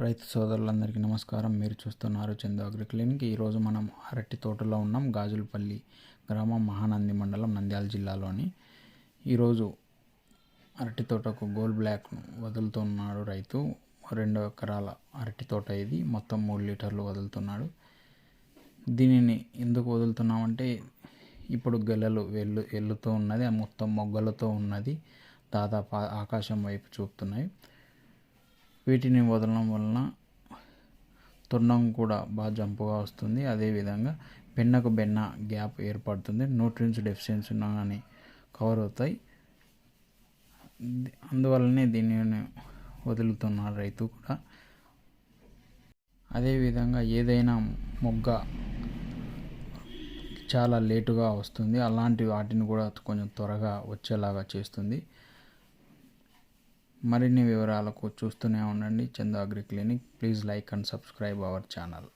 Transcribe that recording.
రైతు సోదరులందరికీ నమస్కారం. మీరు చూస్తున్నారు చందు అగ్రి క్లినిక్. ఈరోజు మనం అరటి తోటలో ఉన్నాం. గాజులపల్లి గ్రామం మహానంది మండలం నంద్యాల జిల్లాలోని. ఈరోజు అరటి తోటకు గోల్డ్ బ్లాక్ను వదులుతున్నాడు రైతు. రెండు ఎకరాల అరటి తోట ఇది. మొత్తం మూడు లీటర్లు వదులుతున్నాడు. దీనిని ఎందుకు వదులుతున్నామంటే ఇప్పుడు గెలలు వెళ్ళు వెళ్ళుతూ ఉన్నది. మొత్తం మొగ్గలతో ఉన్నది. దాదాపు ఆకాశం వైపు చూపుతున్నాయి. వీటిని వదలడం వలన తొండం కూడా బాగా జంపుగా వస్తుంది. అదేవిధంగా బెన్నకు బెన్న గ్యాప్ ఏర్పడుతుంది. న్యూట్రియన్స్ డెఫిషియన్సీ ఉన్నా కానీ కవర్ అవుతాయి. అందువల్లనే దీనిని వదులుతున్నారు రైతు కూడా. అదేవిధంగా ఏదైనా మొగ్గ చాలా లేటుగా వస్తుంది. అలాంటి వాటిని కూడా కొంచెం త్వరగా వచ్చేలాగా చేస్తుంది. మరిన్ని వివరాలకు చూస్తూనే ఉండండి. Chandu agri clinic. Please like and subscribe our channel.